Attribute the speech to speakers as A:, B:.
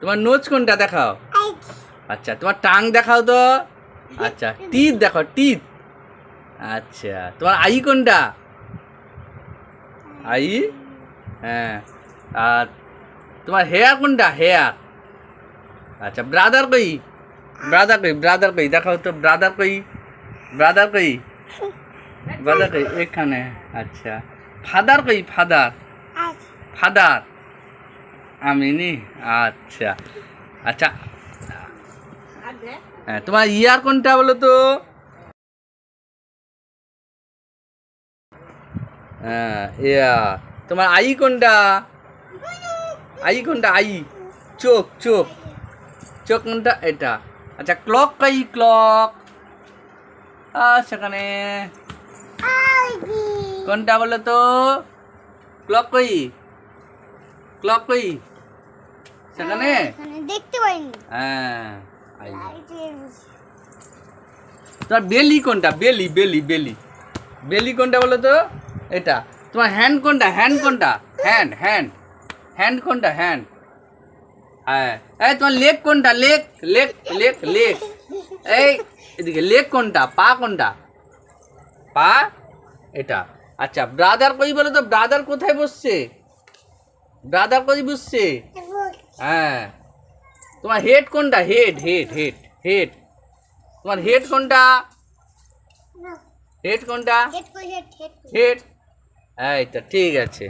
A: তোমার নোচ কোনটা দেখাও? আচ্ছা তোমার টাং দেখাও তো। আচ্ছা টিথ দেখো টিথ আচ্ছা তোমার আই কোনটা? আই। হ্যাঁ আর তোমার হেয়ার কোনটা? হেয়ার। আচ্ছা ব্রাদার কই? ব্রাদার কই ব্রাদার কই? দেখাও তো ব্রাদার কই? ব্রাদার কই? ব্রাদার কই? এখানে আচ্ছা। ফাদার কই ফাদার? ফাদার। আমি নি আচ্ছা। আচ্ছা হ্যাঁ তোমার ইয়ার কোনটা বলো তো? হ্যাঁ ইয়া। তোমার আই কোনটা? আই কোনটা? আই। চোখ চোখ। চোখ কোনটা? এটা। আচ্ছা ক্লক কই ক্লক? সেখানে। কোনটা বলো তো? ক্লক কই? কই? সেখানে?
B: দেখতে পাইনি।
A: হ্যাঁ তোমার বেলি কোনটা? বেলি বেলি বেলি। বেলি কোনটা বলো তো? এটা। তোমার হ্যান্ড কোনটা? হ্যান্ড কোনটা? হ্যান্ড হ্যান্ড হ্যান্ড কোনটা? হ্যান্ড হ্যাঁ। এই তোমার লেগ কোনটা? লেগ লেগ লেগ লেগ এই এদিকে লেগ কোনটা? পা কোনটা? পা? এটা। আচ্ছা ব্রাদার কই বলো তো? ব্রাদার কোথায় বসছে? ব্রাদার কই বুঝছে হ্যাঁ। তোমার হেড কোনটা? হেড হেড হেড হেড তোমার হেড কোনটা? হেড কোনটা? হেড এই তো ঠিক আছে।